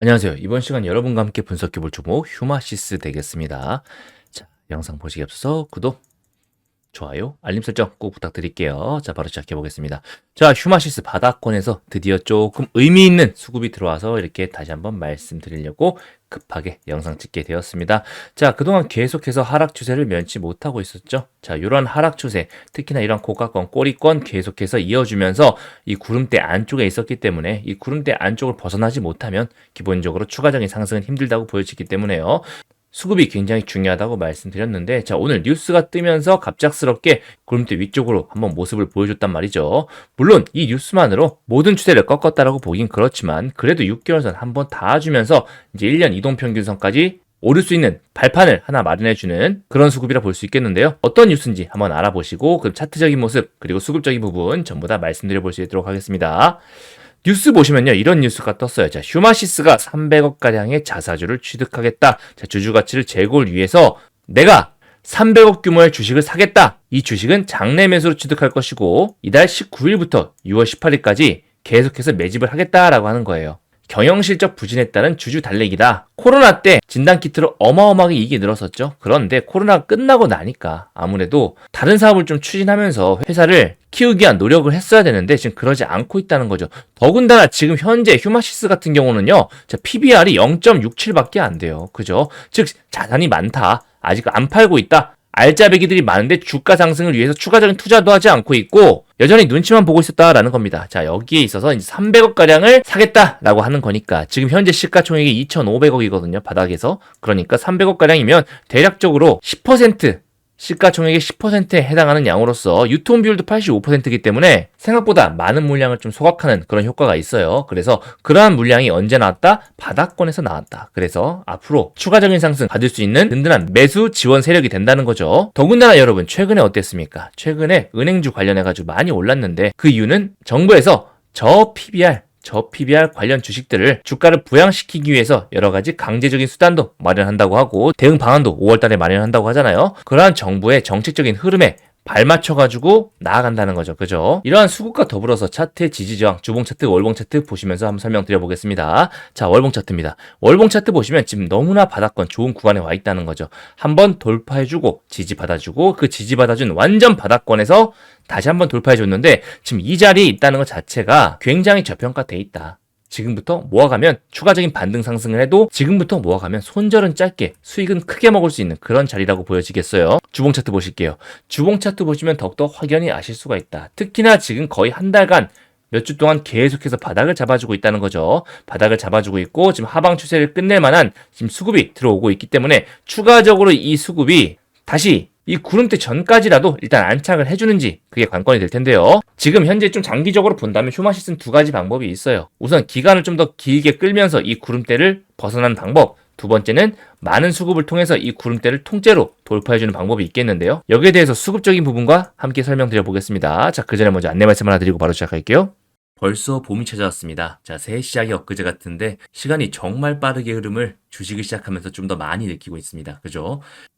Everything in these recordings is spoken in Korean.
안녕하세요. 이번 시간 여러분과 함께 분석해 볼 종목 휴마시스 되겠습니다. 자, 영상 보시기 앞서서 구독, 좋아요, 알림 설정 꼭 부탁드릴게요. 자, 바로 시작해 보겠습니다. 자, 휴마시스 바닥권에서 드디어 조금 의미 있는 수급이 들어와서 이렇게 다시 한번 말씀드리려고 급하게 영상 찍게 되었습니다. 자, 그동안 계속해서 하락 추세를 면치 못하고 있었죠. 자, 이런 하락 추세, 특히나 이런 고가권, 꼬리권 계속해서 이어주면서 이 구름대 안쪽에 있었기 때문에 이 구름대 안쪽을 벗어나지 못하면 기본적으로 추가적인 상승은 힘들다고 보여지기 때문에요. 수급이 굉장히 중요하다고 말씀드렸는데 자 오늘 뉴스가 뜨면서 갑작스럽게 구름대 위쪽으로 한번 모습을 보여줬단 말이죠. 물론 이 뉴스만으로 모든 추세를 꺾었다라고 보긴 그렇지만 그래도 6개월 선 한번 닿아주면서 이제 1년 이동평균선까지 오를 수 있는 발판을 하나 마련해주는 그런 수급이라 볼 수 있겠는데요. 어떤 뉴스인지 한번 알아보시고 그 차트적인 모습 그리고 수급적인 부분 전부 다 말씀드려 볼 수 있도록 하겠습니다. 뉴스 보시면요 이런 뉴스가 떴어요. 자 휴마시스가 300억 가량의 자사주를 취득하겠다. 자 주주 가치를 재고를 위해서 내가 300억 규모의 주식을 사겠다. 이 주식은 장내 매수로 취득할 것이고 이달 19일부터 6월 18일까지 계속해서 매집을 하겠다라고 하는 거예요. 경영 실적 부진에 따른 주주 달래기다. 코로나 때 진단 키트로 어마어마하게 이익이 늘었었죠. 그런데 코로나가 끝나고 나니까 아무래도 다른 사업을 좀 추진하면서 회사를 키우기 위한 노력을 했어야 되는데 지금 그러지 않고 있다는 거죠. 더군다나 지금 현재 휴마시스 같은 경우는요. PBR이 0.67밖에 안 돼요. 그죠? 즉 자산이 많다. 아직 안 팔고 있다. 알짜배기들이 많은데 주가 상승을 위해서 추가적인 투자도 하지 않고 있고 여전히 눈치만 보고 있었다라는 겁니다. 자 여기에 있어서 이제 300억 가량을 사겠다라고 하는 거니까 지금 현재 시가총액이 2,500억이거든요 바닥에서 그러니까 300억 가량이면 대략적으로 10% 시가총액의 10%에 해당하는 양으로서 유통 비율도 85%이기 때문에 생각보다 많은 물량을 좀 소각하는 그런 효과가 있어요. 그래서 그러한 물량이 언제 나왔다? 바닥권에서 나왔다. 그래서 앞으로 추가적인 상승 받을 수 있는 든든한 매수 지원 세력이 된다는 거죠. 더군다나 여러분 최근에 어땠습니까? 최근에 은행주 관련해 가지고 많이 올랐는데 그 이유는 정부에서 저 PBR 저 PBR 관련 주식들을 주가를 부양시키기 위해서 여러 가지 강제적인 수단도 마련한다고 하고 대응 방안도 5월 달에 마련한다고 하잖아요. 그러한 정부의 정책적인 흐름에 발맞춰가지고 나아간다는 거죠. 그죠? 이러한 수급과 더불어서 차트의 지지저항, 주봉 차트, 월봉 차트 보시면서 한번 설명드려 보겠습니다. 자, 월봉 차트입니다. 월봉 차트 보시면 지금 너무나 바닥권 좋은 구간에 와 있다는 거죠. 한번 돌파해주고, 지지 받아주고, 그 지지 받아준 완전 바닥권에서 다시 한번 돌파해줬는데, 지금 이 자리에 있다는 것 자체가 굉장히 저평가돼 있다. 지금부터 모아가면 추가적인 반등 상승을 해도 지금부터 모아가면 손절은 짧게 수익은 크게 먹을 수 있는 그런 자리라고 보여지겠어요. 주봉 차트 보실게요. 주봉 차트 보시면 더욱더 확연히 아실 수가 있다. 특히나 지금 거의 한 달간 몇주 동안 계속해서 바닥을 잡아주고 있다는 거죠. 바닥을 잡아주고 있고 지금 하방 추세를 끝낼 만한 지금 수급이 들어오고 있기 때문에 추가적으로 이 수급이 다시 이 구름대 전까지라도 일단 안착을 해주는지 그게 관건이 될 텐데요. 지금 현재 좀 장기적으로 본다면 휴마시스는 두 가지 방법이 있어요. 우선 기간을 좀 더 길게 끌면서 이 구름대를 벗어나는 방법. 두 번째는 많은 수급을 통해서 이 구름대를 통째로 돌파해주는 방법이 있겠는데요. 여기에 대해서 수급적인 부분과 함께 설명드려 보겠습니다. 자, 그 전에 먼저 안내 말씀 하나 드리고 바로 시작할게요. 벌써 봄이 찾아왔습니다. 자, 새해 시작이 엊그제 같은데 시간이 정말 빠르게 흐름을 주식을 시작하면서 좀 더 많이 느끼고 있습니다. 그죠?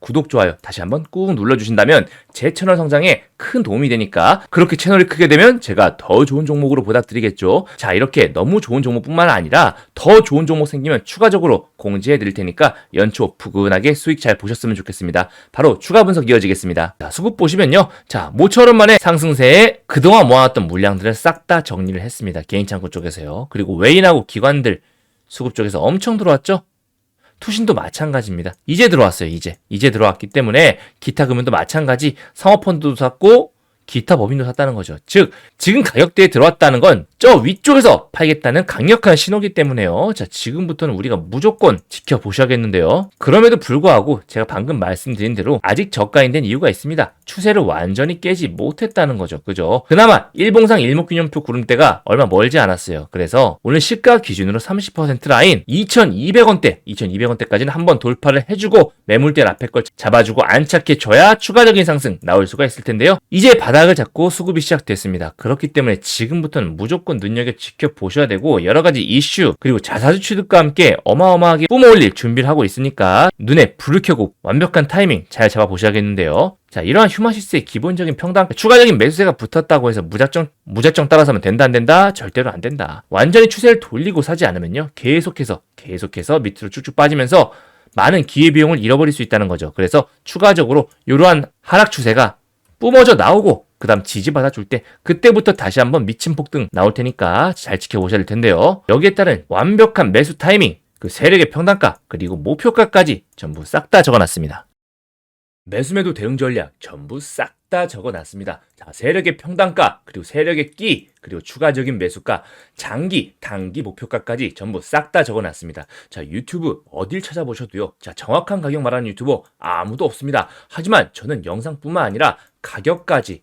구독 좋아요 다시 한번 꾹 눌러주신다면 제 채널 성장에 큰 도움이 되니까 그렇게 채널이 크게 되면 제가 더 좋은 종목으로 보답드리겠죠. 자 이렇게 너무 좋은 종목뿐만 아니라 더 좋은 종목 생기면 추가적으로 공지해 드릴 테니까 연초 푸근하게 수익 잘 보셨으면 좋겠습니다. 바로 추가 분석 이어지겠습니다. 자 수급 보시면요. 자 모처럼 만에 상승세에 그동안 모아놨던 물량들을 싹 다 정리를 했습니다. 개인 창고 쪽에서요. 그리고 외인하고 기관들 수급 쪽에서 엄청 들어왔죠. 투신도 마찬가지입니다. 이제 들어왔어요, 이제. 이제 들어왔기 때문에 기타 금융도 마찬가지 상업펀드도 샀고 기타 법인도 샀다는 거죠. 즉, 지금 가격대에 들어왔다는 건 저 위쪽에서 팔겠다는 강력한 신호기 때문에요. 자, 지금부터는 우리가 무조건 지켜보셔야겠는데요. 그럼에도 불구하고 제가 방금 말씀드린 대로 아직 저가인 된 이유가 있습니다. 추세를 완전히 깨지 못했다는 거죠. 그죠? 그나마 일봉상 일목균형표 구름대가 얼마 멀지 않았어요. 그래서 오늘 시가 기준으로 30% 라인 2,200원대, 2,200원대까지는 한번 돌파를 해주고 매물대 앞에 걸 잡아주고 안착해 줘야 추가적인 상승 나올 수가 있을 텐데요. 이제 바닥 을 잡고 수급이 시작됐습니다. 그렇기 때문에 지금부터는 무조건 눈여겨 지켜보셔야 되고 여러 가지 이슈 그리고 자사주 취득과 함께 어마어마하게 뿜어올릴 준비를 하고 있으니까 눈에 불을 켜고 완벽한 타이밍 잘 잡아보셔야겠는데요. 자, 이러한 휴마시스의 기본적인 평당, 추가적인 매수세가 붙었다고 해서 무작정, 무작정 따라서면 된다, 안 된다? 절대로 안 된다. 완전히 추세를 돌리고 사지 않으면요. 계속해서, 계속해서 밑으로 쭉쭉 빠지면서 많은 기회비용을 잃어버릴 수 있다는 거죠. 그래서 추가적으로 이러한 하락 추세가 뿜어져 나오고 그 다음 지지받아 줄 때 그때부터 다시 한번 미친 폭등 나올 테니까 잘 지켜보셔야 될 텐데요. 여기에 따른 완벽한 매수 타이밍, 그 세력의 평단가 그리고 목표가까지 전부 싹 다 적어놨습니다. 매수매도 대응 전략 전부 싹 다 적어놨습니다. 자, 세력의 평단가, 그리고 세력의 끼, 그리고 추가적인 매수가, 장기, 단기 목표가까지 전부 싹 다 적어놨습니다. 자, 유튜브 어딜 찾아보셔도요. 자, 정확한 가격 말하는 유튜버 아무도 없습니다. 하지만 저는 영상뿐만 아니라 가격까지,